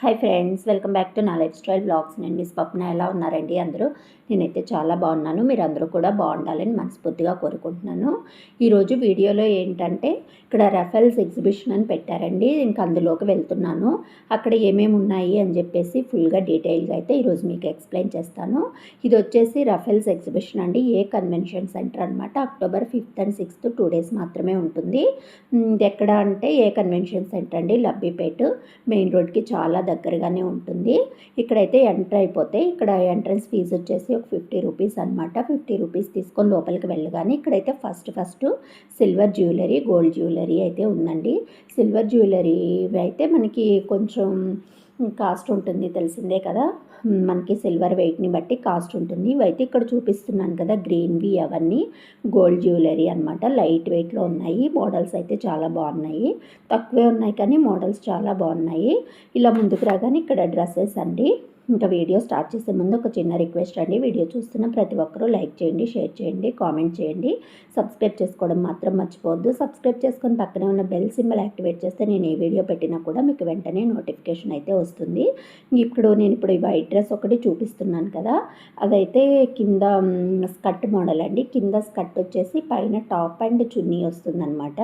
Hi friends welcome back to నా life style blogs నేను మీ స్వప్న ఎలా ఉన్నారండి అందరూ? నేనైతే చాలా బాగున్నాను. మీరు అందరూ కూడా బాగుండాలని మనస్ఫూర్తిగా కోరుకుంటున్నాను. ఈరోజు వీడియోలో ఏంటంటే ఇక్కడ రఫెల్స్ ఎగ్జిబిషన్ అని పెట్టారండి. ఇంకా అందులోకి వెళ్తున్నాను. అక్కడ ఏమేమి ఉన్నాయి అని చెప్పేసి ఫుల్గా డీటెయిల్గా అయితే ఈరోజు మీకు ఎక్స్ప్లెయిన్ చేస్తాను. ఇది వచ్చేసి రఫెల్స్ ఎగ్జిబిషన్ అండి. ఏ కన్వెన్షన్ సెంటర్ అనమాట October fifth and sixth two days మాత్రమే ఉంటుంది. ఇది ఎక్కడ అంటే ఏ కన్వెన్షన్ సెంటర్ అండి? లబ్బిపేట. మెయిన్ రోడ్కి చాలా దగ్గరగానే ఉంటుంది. ఇక్కడైతే ఎంటర్ అయిపోతే ఇక్కడ ఎంట్రన్స్ ఫీజు వచ్చేసి ఒక ఫిఫ్టీ రూపీస్ అనమాట ఫిఫ్టీ రూపీస్ తీసుకొని లోపలికి వెళ్ళగానే ఇక్కడైతే first first silver jewellery gold jewellery అయితే ఉందండి. సిల్వర్ జ్యువెలరీ అయితే మనకి కొంచెం కాస్ట్ ఉంటుంది తెలిసిందే కదా. మనకి సిల్వర్ వెయిట్ని బట్టి కాస్ట్ ఉంటుంది. ఇవైతే ఇక్కడ చూపిస్తున్నాను కదా గ్రీన్వి అవన్నీ. గోల్డ్ జ్యువెలరీ అనమాట లైట్ వెయిట్లో ఉన్నాయి. మోడల్స్ అయితే చాలా బాగున్నాయి. తక్కువే ఉన్నాయి కానీ మోడల్స్ చాలా బాగున్నాయి. ఇలా ముందుకు రాగానే ఇక్కడ డ్రెస్సెస్ అండి. ఇంకా వీడియో స్టార్ట్ చేసే ముందు ఒక చిన్న రిక్వెస్ట్ అండి. వీడియో చూస్తున్న ప్రతి ఒక్కరూ లైక్ చేయండి షేర్ చేయండి కామెంట్ చేయండి. సబ్స్క్రైబ్ చేసుకోవడం మాత్రం మర్చిపోవద్దు. సబ్స్క్రైబ్ చేసుకొని పక్కనే ఉన్న బెల్ సింబల్ యాక్టివేట్ చేస్తే నేను ఏ వీడియో పెట్టినా కూడా మీకు వెంటనే నోటిఫికేషన్ అయితే వస్తుంది. ఇప్పుడు నేను ఇప్పుడు ఈ వైట్ డ్రెస్ ఒకటి చూపిస్తున్నాను కదా అదైతే కింద స్కర్ట్ మోడల్ అండి. కింద స్కర్ట్ వచ్చేసి పైన టాప్ అండ్ చున్నీ వస్తుందన్నమాట.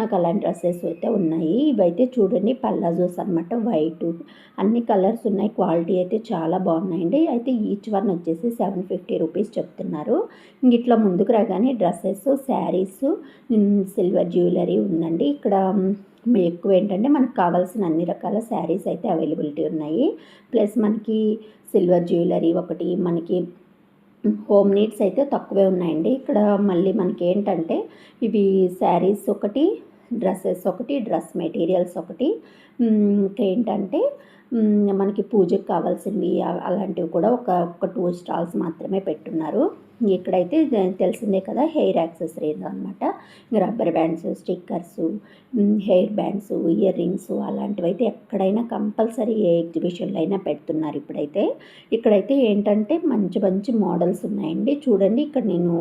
నాకు అలాంటి డ్రెస్సెస్ అయితే ఉన్నాయి. ఇవైతే చూడండి పల్లాజోస్ అనమాట వైట్ అన్ని కలర్స్ ఉన్నాయి. క్వాలిటీ అయితే చాలా బాగున్నాయండి. అయితే ఈచ్ వన్ వచ్చేసి సెవెన్ ఫిఫ్టీ రూపీస్ చెప్తున్నారు. ఇట్లా ముందుకు రాగానే డ్రెస్సెస్ శారీస్ సిల్వర్ జ్యువెలరీ ఉందండి. ఇక్కడ ఎక్కువ ఏంటంటే మనకు కావాల్సిన అన్ని రకాల శారీస్ అయితే అవైలబిలిటీ ఉన్నాయి. ప్లస్ మనకి సిల్వర్ జ్యువెలరీ ఒకటి మనకి హోమ్ నీడ్స్ అయితే తక్కువే ఉన్నాయండి. ఇక్కడ మళ్ళీ మనకి ఏంటంటే ఇవి శారీస్ ఒకటి డ్రెస్సెస్ ఒకటి డ్రెస్ మెటీరియల్స్ ఒకటి. ఇంకేంటంటే మనకి పూజకు కావాల్సినవి అలాంటివి కూడా ఒక ఒక టూ స్టాల్స్ మాత్రమే పెట్టున్నారు. ఇక్కడైతే తెలిసిందే కదా హెయిర్ యాక్సెసరీస్ అనమాట rubber bands stickers hair bands earrings అలాంటివి అయితే ఎక్కడైనా కంపల్సరీ ఏ ఎగ్జిబిషన్లో అయినా పెడుతున్నారు ఇప్పుడైతే. ఇక్కడైతే ఏంటంటే మంచి మంచి మోడల్స్ ఉన్నాయండి. చూడండి ఇక్కడ నేను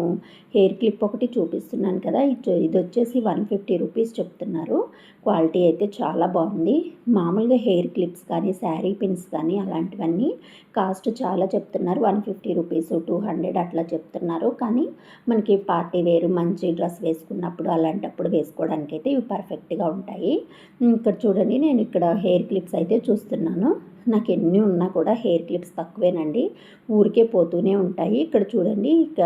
హెయిర్ క్లిప్ ఒకటి చూపిస్తున్నాను కదా. ఇది వచ్చేసి వన్ ఫిఫ్టీ రూపీస్ చెప్తున్నారు. క్వాలిటీ అయితే చాలా బాగుంది. మామూలుగా హెయిర్ క్లిప్స్ కానీ శారీ పిన్స్ కానీ అలాంటివన్నీ కాస్ట్ చాలా చెప్తున్నారు. One fifty rupees two hundred అట్లా చెప్తున్నారు. కానీ మనకి పార్టీ వేరు మంచి డ్రెస్ వేసుకున్నప్పుడు అలాంటప్పుడు వేసుకోవడానికి అయితే ఇవి పర్ఫెక్ట్గా ఉంటాయి. ఇక్కడ చూడండి నేను ఇక్కడ హెయిర్ క్లిప్స్ అయితే చూస్తున్నాను. నాకు ఎన్ని ఉన్నా కూడా హెయిర్ క్లిప్స్ తక్కువేనండి. ఊరికే పోతూనే ఉంటాయి. ఇక్కడ చూడండి ఇక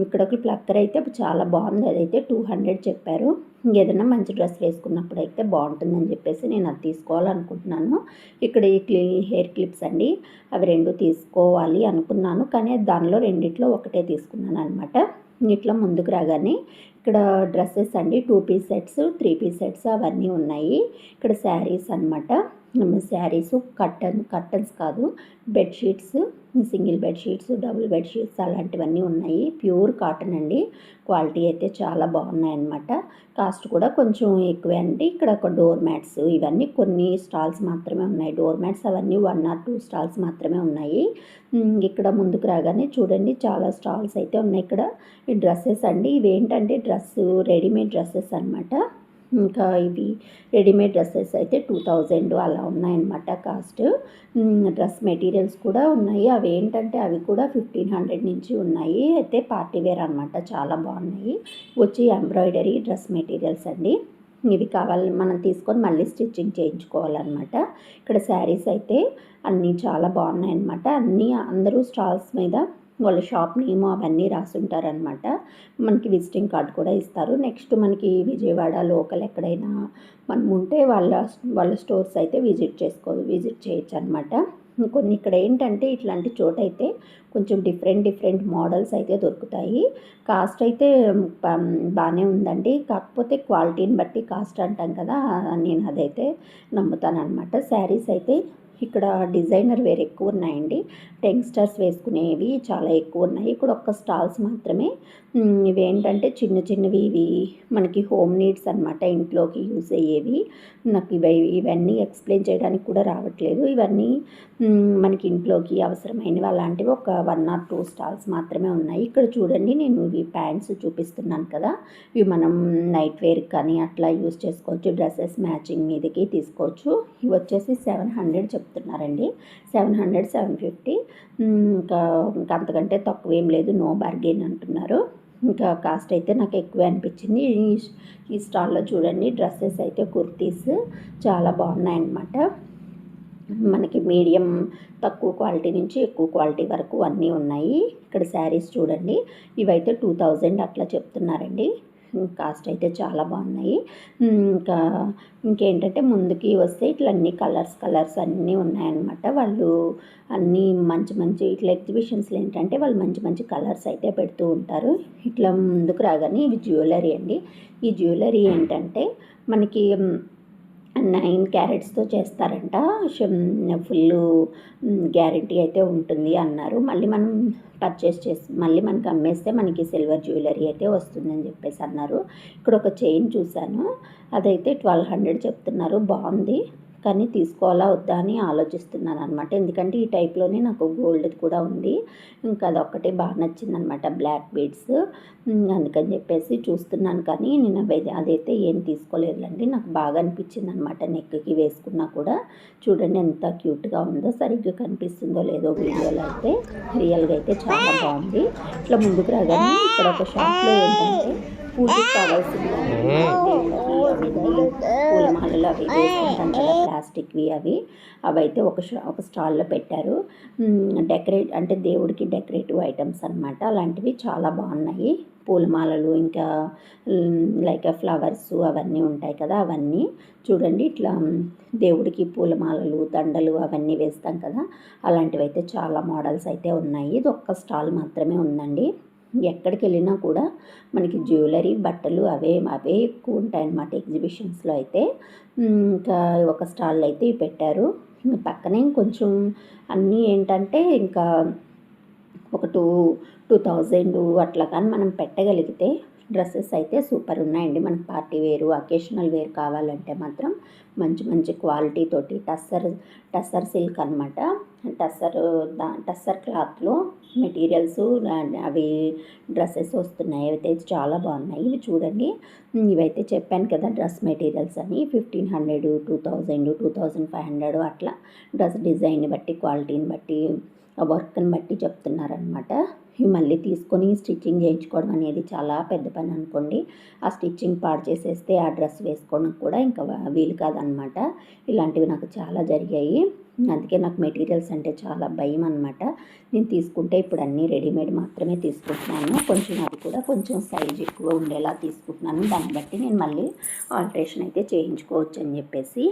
ఇక్కడ ఒక ప్లక్కర్ అయితే చాలా బాగుంది. అదైతే టూ హండ్రెడ్ చెప్పారు. ఏదైనా మంచి డ్రెస్ వేసుకున్నప్పుడు అయితే బాగుంటుందని చెప్పేసి నేను అది తీసుకోవాలనుకుంటున్నాను. ఇక్కడ ఈ క్లీ హెయిర్ క్లిప్స్ అండి. అవి రెండు తీసుకోవాలి అనుకున్నాను. కానీ దానిలో రెండిట్లో ఒకటే తీసుకున్నాను అనమాట ఇట్లా ముందుకు రాగానే ఇక్కడ డ్రెస్సెస్ అండి. Two piece sets three piece sets అవన్నీ ఉన్నాయి. ఇక్కడ శారీస్ అనమాట శారీస్ కట్టన్ కర్టన్స్ కాదు bedsheets single bedsheets double bedsheets అలాంటివన్నీ ఉన్నాయి. ప్యూర్ కాటన్ అండి. క్వాలిటీ అయితే చాలా బాగున్నాయి అన్నమాట. కాస్ట్ కూడా కొంచెం ఎక్కువే అండి. ఇక్కడ ఒక డోర్ మ్యాట్స్ ఇవన్నీ కొన్ని స్టాల్స్ మాత్రమే ఉన్నాయి. డోర్ మ్యాట్స్ అవన్నీ వన్ ఆర్ టూ స్టాల్స్ మాత్రమే ఉన్నాయి. ఇక్కడ ముందుకు రాగానే చూడండి చాలా స్టాల్స్ అయితే ఉన్నాయి. ఇక్కడ ఈ డ్రెస్సెస్ అండి. ఇవి ఏంటంటే డ్రెస్ రెడీమేడ్ డ్రెస్సెస్ అనమాట ఇంకా ఇవి రెడీమేడ్ డ్రెస్సెస్ అయితే టూ థౌజండ్ అలా ఉన్నాయన్నమాట కాస్ట్. డ్రెస్ మెటీరియల్స్ కూడా ఉన్నాయి. అవి ఏంటంటే అవి కూడా ఫిఫ్టీన్ హండ్రెడ్ నుంచి ఉన్నాయి. అయితే పార్టీ వేర్ అనమాట చాలా బాగున్నాయి. వచ్చి ఎంబ్రాయిడరీ డ్రెస్ మెటీరియల్స్ అండి. ఇవి కావాలి మనం తీసుకొని మళ్ళీ స్టిచ్చింగ్ చేయించుకోవాలన్నమాట. ఇక్కడ శారీస్ అయితే అన్నీ చాలా బాగున్నాయి అన్నమాట అన్నీ అందరూ స్టాల్స్ మీద వాళ్ళ షాప్ నేమ్ అవన్నీ రాసుంటారనమాట మనకి విజిటింగ్ కార్డ్ కూడా ఇస్తారు. నెక్స్ట్ మనకి విజయవాడ లోకల్ ఎక్కడైనా మనం ఉంటే వాళ్ళ వాళ్ళ స్టోర్స్ అయితే విజిట్ చేసుకో విజిట్ చేయొచ్చు అనమాట కొన్ని ఇక్కడ ఏంటంటే ఇట్లాంటి చోట అయితే కొంచెం డిఫరెంట్ డిఫరెంట్ మోడల్స్ అయితే దొరుకుతాయి. కాస్ట్ అయితే బాగానే ఉందండి. కాకపోతే క్వాలిటీని బట్టి కాస్ట్ అంటాం కదా నేను అదైతే నమ్ముతాను అనమాట శారీస్ అయితే ఇక్కడ డిజైనర్ వేర్ ఎక్కువ ఉన్నాయండి. టెంగ్స్టర్స్ వేసుకునేవి చాలా ఎక్కువ ఉన్నాయి. ఇక్కడ ఒక్క స్టాల్స్ మాత్రమే. ఇవేంటంటే చిన్న చిన్నవి ఇవి మనకి హోమ్ నీడ్స్ అనమాట ఇంట్లోకి యూజ్ అయ్యేవి. నాకు ఇవి ఇవన్నీ ఎక్స్ప్లెయిన్ చేయడానికి కూడా రావట్లేదు. ఇవన్నీ మనకి ఇంట్లోకి అవసరమైనవి అలాంటివి ఒక వన్ ఆర్ టూ స్టాల్స్ మాత్రమే ఉన్నాయి. ఇక్కడ చూడండి నేను ఇవి ప్యాంట్స్ చూపిస్తున్నాను కదా. ఇవి మనం నైట్ వేర్ కానీ అట్లా యూజ్ చేసుకోవచ్చు. డ్రెస్సెస్ మ్యాచింగ్ మీదకి తీసుకోవచ్చు. ఇవి వచ్చేసి సెవెన్ హండ్రెడ్ చెప్తాను చెప్తున్నారండి. Seven hundred seven fifty. ఇంకా ఇంకా అంతకంటే తక్కువ ఏం లేదు. నో బార్గెన్ అంటున్నారు. ఇంకా కాస్ట్ అయితే నాకు ఎక్కువ అనిపించింది. ఈ ఈ స్టాల్లో చూడండి. డ్రెస్సెస్ అయితే కుర్తీస్ చాలా బాగున్నాయన్నమాట. మనకి మీడియం తక్కువ క్వాలిటీ నుంచి ఎక్కువ క్వాలిటీ వరకు అన్నీ ఉన్నాయి. ఇక్కడ శారీస్ చూడండి. ఇవైతే టూ థౌజండ్ అట్లా చెప్తున్నారండి. కాస్ట్ అయితే చాలా బాగున్నాయి. ఇంకా ఇంకేంటంటే ముందుకి వస్తే ఇట్లా అన్ని కలర్స్ కలర్స్ అన్నీ ఉన్నాయన్నమాట. వాళ్ళు అన్నీ మంచి మంచి ఇట్లా ఎగ్జిబిషన్స్లో ఏంటంటే వాళ్ళు మంచి మంచి కలర్స్ అయితే పెడుతూ ఉంటారు. ఇట్లా ముందుకు రాగానే ఇవి జ్యువెలరీ అండి. ఈ జ్యువెలరీ ఏంటంటే మనకి నైన్ క్యారెట్స్తో చేస్తారంట. ఫుల్ గ్యారంటీ అయితే ఉంటుంది అన్నారు. మళ్ళీ మనం పర్చేస్ చేసి మళ్ళీ మనకి అమ్మేస్తే మనకి సిల్వర్ జ్యువెలరీ అయితే వస్తుందని చెప్పేసి అన్నారు. ఇక్కడ ఒక చైన్ చూశాను. అదైతే ట్వెల్వ్ హండ్రెడ్ చెప్తున్నారు. బాగుంది. కానీ తీసుకోవాలా వద్దా అని ఆలోచిస్తున్నాను అనమాట ఎందుకంటే ఈ టైప్లోనే నాకు గోల్డ్ కూడా ఉంది. ఇంకా అదొక్కటే బాగా నచ్చింది అనమాట బ్లాక్ బీడ్స్. అందుకని చెప్పేసి చూస్తున్నాను. కానీ నేను అదైతే ఏం తీసుకోలేదులండి. నాకు బాగా అనిపించింది అనమాట నెక్కి వేసుకున్నా కూడా. చూడండి ఎంత క్యూట్గా ఉందో సరిగ్గా కనిపిస్తుందో లేదో వీడియోలో అయితే. రియల్గా అయితే చాలా బాగుంది. ఇట్లా ముందుకు రాగానే ఇక్కడ ఒక షాప్లో ఏంటంటే పూజకి కావాల్సిన పూలమాలలు అవి వేసుకుంటాం కదా ప్లాస్టిక్వి అవి. అవైతే ఒక ఒక స్టాల్లో పెట్టారు. డెకరేట్ అంటే దేవుడికి డెకరేటివ్ ఐటమ్స్ అనమాట అలాంటివి చాలా బాగున్నాయి. పూలమాలలు ఇంకా లైక్ ఫ్లవర్స్ అవన్నీ ఉంటాయి కదా అవన్నీ. చూడండి ఇట్లా దేవుడికి పూలమాలలు దండలు అవన్నీ వేస్తాం కదా. అలాంటివి అయితే చాలా మోడల్స్ అయితే ఉన్నాయి. ఇది ఒక్క స్టాల్ మాత్రమే ఉందండి. ఎక్కడికి వెళ్ళినా కూడా మనకి జ్యువెలరీ బట్టలు అవే అవే ఎక్కువ ఉంటాయి అన్నమాట ఎగ్జిబిషన్స్లో అయితే. ఇంకా ఒక స్టాల్ అయితే పెట్టారు. పక్కనే కొంచెం అన్నీ ఏంటంటే ఇంకా ఒక టూ టూ థౌజండ్ అట్లా కానీ మనం పెట్టగలిగితే డ్రెస్సెస్ అయితే సూపర్ ఉన్నాయండి. మనకు పార్టీ వేరు అకేషనల్ వేర్ కావాలంటే మాత్రం మంచి మంచి క్వాలిటీ తోటి టస్సర్ టస్సర్ సిల్క్ అనమాట టస్సర్ దా టస్సర్ క్లాత్లో మెటీరియల్స్ అవి డ్రెస్సెస్ వస్తున్నాయి అయితే చాలా బాగున్నాయి. ఇవి చూడండి. ఇవైతే చెప్పాను కదా డ్రెస్ మెటీరియల్స్ అని. Fifteen hundred two thousand two thousand five hundred అట్లా. డ్రెస్ డిజైన్ని బట్టి క్వాలిటీని బట్టి వర్క్ని బట్టి చెప్తున్నారనమాట ఇవి మళ్ళీ తీసుకొని స్టిచ్చింగ్ చేయించుకోవడం అనేది చాలా పెద్ద పని అనుకోండి. ఆ స్టిచ్చింగ్ పాడు చేసేస్తే ఆ డ్రెస్ వేసుకోవడం కూడా ఇంకా వీలు కాదనమాట. ఇలాంటివి నాకు చాలా జరిగాయి. అందుకే నాకు మెటీరియల్స్ అంటే చాలా భయం అనమాట. నేను తీసుకుంటే ఇప్పుడు అన్నీ రెడీమేడ్ మాత్రమే తీసుకుంటున్నాను. కొంచెం అది కూడా కొంచెం సైజ్ ఎక్కువ ఉండేలా తీసుకుంటున్నాను. దాన్ని బట్టి నేను మళ్ళీ ఆల్ట్రేషన్ అయితే చేయించుకోవచ్చు అని చెప్పేసి.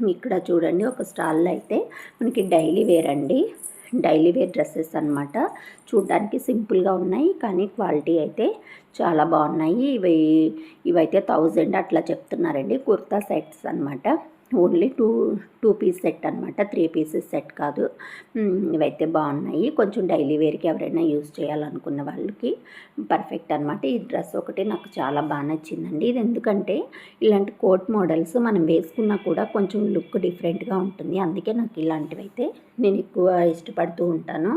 ఇక్కడ చూడండి ఒక స్టాల్లో అయితే మనకి డైలీ వేర్ అండి. డైలీ వేర్ డ్రెస్సెస్ అనమాట చూడ్డానికి సింపుల్గా ఉన్నాయి కానీ క్వాలిటీ అయితే చాలా బాగున్నాయి. ఇవి ఇవైతే థౌజండ్ అట్లా చెప్తున్నారండి కుర్తా సెట్స్ అనమాట only two two piece set అనమాట త్రీ పీసెస్ సెట్ కాదు. ఇవైతే బాగున్నాయి. కొంచెం డైలీ వేర్కి ఎవరైనా యూజ్ చేయాలనుకున్న వాళ్ళకి పర్ఫెక్ట్ అనమాట ఈ డ్రెస్ ఒకటి నాకు చాలా బాగా నచ్చిందండి. ఇది ఎందుకంటే ఇలాంటి కోట్ మోడల్స్ మనం వేసుకున్నా కూడా కొంచెం లుక్ డిఫరెంట్గా ఉంటుంది. అందుకే నాకు ఇలాంటివి అయితే నేను ఎక్కువ ఇష్టపడుతూ ఉంటాను.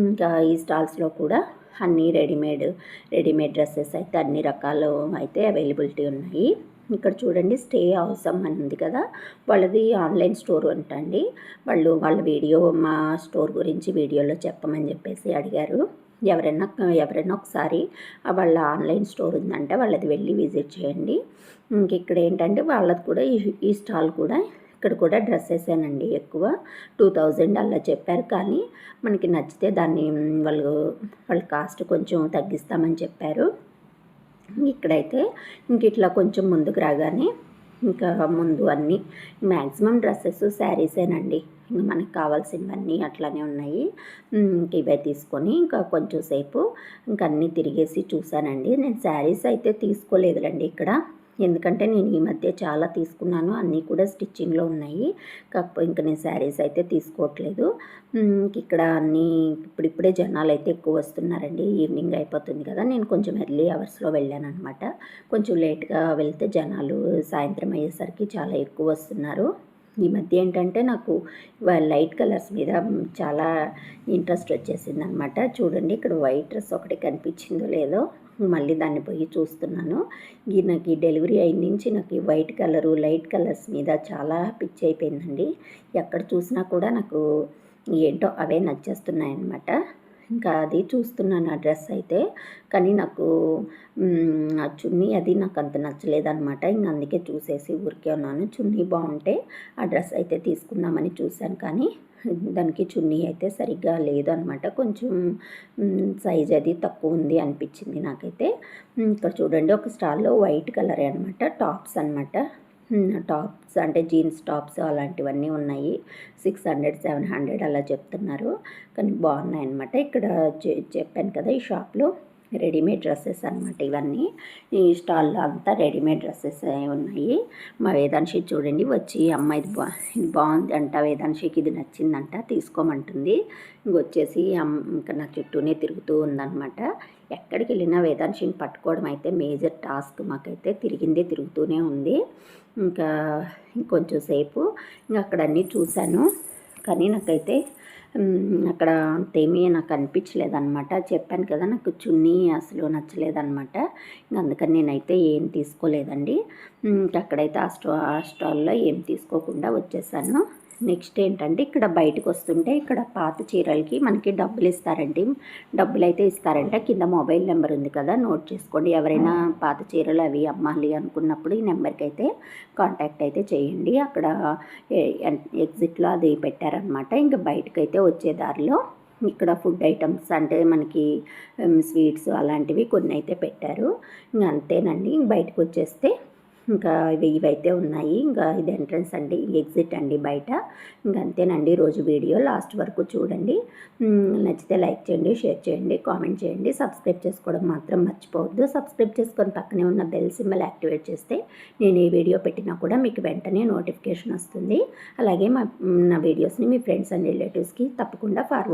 ఇంకా ఈ స్టాల్స్లో కూడా అన్నీ రెడీమేడ్ రెడీమేడ్ డ్రెస్సెస్ అయితే అన్ని రకాలు అయితే అవైలబిలిటీ ఉన్నాయి. ఇక్కడ చూడండి స్టే అవసరం అని ఉంది కదా. వాళ్ళది ఆన్లైన్ స్టోర్ అంటండి. వాళ్ళు వాళ్ళ వీడియో మా స్టోర్ గురించి వీడియోలో చెప్పమని చెప్పేసి అడిగారు. ఎవరైనా ఎవరైనా ఒకసారి వాళ్ళ ఆన్లైన్ స్టోర్ ఉందంటే వాళ్ళది వెళ్ళి విజిట్ చేయండి. ఇంక ఇక్కడ ఏంటంటే వాళ్ళది కూడా ఈ స్టాల్ కూడా ఇక్కడ కూడా డ్రెస్సెసేనండి ఎక్కువ. టూ థౌజండ్ అలా చెప్పారు కానీ మనకి నచ్చితే దాన్ని వాళ్ళు వాళ్ళ కాస్ట్ కొంచెం తగ్గిస్తామని చెప్పారు. ఇక్కడైతే ఇంక ఇట్లా కొంచెం ముందుకు రాగానే ఇంకా ముందు అన్నీ మ్యాక్సిమం డ్రెస్సెస్ శారీసేనండి ఇంకా మనకు కావాల్సినవన్నీ అట్లానే ఉన్నాయి. ఇంక ఇవే తీసుకొని ఇంకా కొంచెం సేపు ఇంక అన్నీ తిరిగేసి చూశానండి. నేను శారీస్ అయితే తీసుకోలేదులండి ఇక్కడ. ఎందుకంటే నేను ఈ మధ్య చాలా తీసుకున్నాను. అన్నీ కూడా స్టిచ్చింగ్లో ఉన్నాయి. కాకపోతే ఇంకా నేను శారీస్ అయితే తీసుకోవట్లేదు. ఇక్కడ అన్నీ ఇప్పుడిప్పుడే జనాలు అయితే ఎక్కువ వస్తున్నారండి. ఈవినింగ్ అయిపోతుంది కదా. నేను కొంచెం ఎర్లీ అవర్స్లో వెళ్ళాను అనమాట కొంచెం లేట్గా వెళ్తే జనాలు సాయంత్రం అయ్యేసరికి చాలా ఎక్కువ వస్తున్నారు. ఈ మధ్య ఏంటంటే నాకు లైట్ కలర్స్ మీద చాలా ఇంట్రెస్ట్ వచ్చేసింది అనమాట చూడండి ఇక్కడ వైట్ డ్రెస్ ఒకటి కనిపించిందో లేదో మళ్ళీ దాన్ని పోయి చూస్తున్నాను. ఈ నాకు ఈ డెలివరీ అయిన నుంచి నాకు ఈ వైట్ కలరు లైట్ కలర్స్ మీద చాలా పిచ్చి అయిపోయిందండి. ఎక్కడ చూసినా కూడా నాకు ఏంటో అవే నచ్చేస్తున్నాయి అన్నమాట ఇంకా అది చూస్తున్నాను ఆ డ్రెస్ అయితే. కానీ నాకు ఆ చున్నీ అది నాకు అంత నచ్చలేదనమాట ఇంక అందుకే చూసేసి ఊరికే ఉన్నాను. చున్నీ బాగుంటే ఆ డ్రెస్ అయితే తీసుకుందామని చూశాను. కానీ దానికి చున్నీ అయితే సరిగ్గా లేదు అనమాట కొంచెం సైజ్ అది తక్కువ ఉంది అనిపించింది నాకైతే. ఇక్కడ చూడండి ఒక స్టాల్లో వైట్ కలర్ అనమాట టాప్స్ అనమాట టాప్స్ అంటే జీన్స్ టాప్స్ అలాంటివన్నీ ఉన్నాయి. సిక్స్ హండ్రెడ్ సెవెన్ హండ్రెడ్ అలా చెప్తున్నారు. కానీ బాగున్నాయి అనమాట ఇక్కడ చెప్పాను కదా ఈ షాప్లో రెడీమేడ్ డ్రెస్సెస్ అనమాట ఇవన్నీ. ఈ స్టాల్లో అంతా రెడీమేడ్ డ్రెస్సెస్ ఉన్నాయి. మా వేదాంశి చూడండి వచ్చి అమ్మ ఇది బా ఇది బాగుంది అంట వేదాంశికి ఇది నచ్చిందంట తీసుకోమంటుంది. ఇంకొచ్చేసి ఇంకా నా చుట్టూనే తిరుగుతూ ఉందన్నమాట. ఎక్కడికి వెళ్ళినా వేదాంశిని పట్టుకోవడం అయితే మేజర్ టాస్క్ మాకైతే. తిరిగిందే తిరుగుతూనే ఉంది. ఇంకా ఇంకొంచెం సేపు. ఇంకా అక్కడ అన్నీ చూశాను. కానీ నాకైతే అక్కడ అంతేమీ నాకు అనిపించలేదన్నమాట. చెప్పాను కదా నాకు చున్నీ అసలు నచ్చలేదన్నమాట. ఇంకా అందుకని నేనైతే ఏం తీసుకోలేదండి. ఇంకా అక్కడైతే ఆ స్టా ఆ స్టాల్లో ఏం తీసుకోకుండా వచ్చేసాను. నెక్స్ట్ ఏంటంటే ఇక్కడ బయటకు వస్తుంటే ఇక్కడ పాత చీరలకి మనకి డబ్బులు ఇస్తారండి. డబ్బులు అయితే ఇస్తారంట. కింద మొబైల్ నెంబర్ ఉంది కదా నోట్ చేసుకోండి. ఎవరైనా పాత చీరలు అవి అమ్మాలి అనుకున్నప్పుడు ఈ నెంబర్కి అయితే కాంటాక్ట్ అయితే చేయండి. అక్కడ ఎగ్జిట్లో అది పెట్టారనమాట. ఇంకా బయటకైతే వచ్చే దారిలో ఇక్కడ ఫుడ్ ఐటమ్స్ అంటే మనకి స్వీట్స్ అలాంటివి కొన్ని అయితే పెట్టారు. ఇంకా అంతేనండి. ఇంక బయటకు వచ్చేస్తే ఇంకా ఇవి ఇవైతే ఉన్నాయి. ఇంకా ఇది ఎంట్రన్స్ అండి ఎగ్జిట్ అండి బయట. ఇంకా అంతేనండి రోజు వీడియో లాస్ట్ వరకు చూడండి. నచ్చితే లైక్ చేయండి షేర్ చేయండి కామెంట్ చేయండి. సబ్స్క్రైబ్ చేసుకోవడం మాత్రం మర్చిపోవద్దు. సబ్స్క్రైబ్ చేసుకొని పక్కనే ఉన్న బెల్ సింబల్ యాక్టివేట్ చేస్తే నేను ఏ వీడియో పెట్టినా కూడా మీకు వెంటనే నోటిఫికేషన్ వస్తుంది. అలాగే మా నా వీడియోస్ని మీ ఫ్రెండ్స్ అండ్ రిలేటివ్స్కి తప్పకుండా ఫార్వర్డ్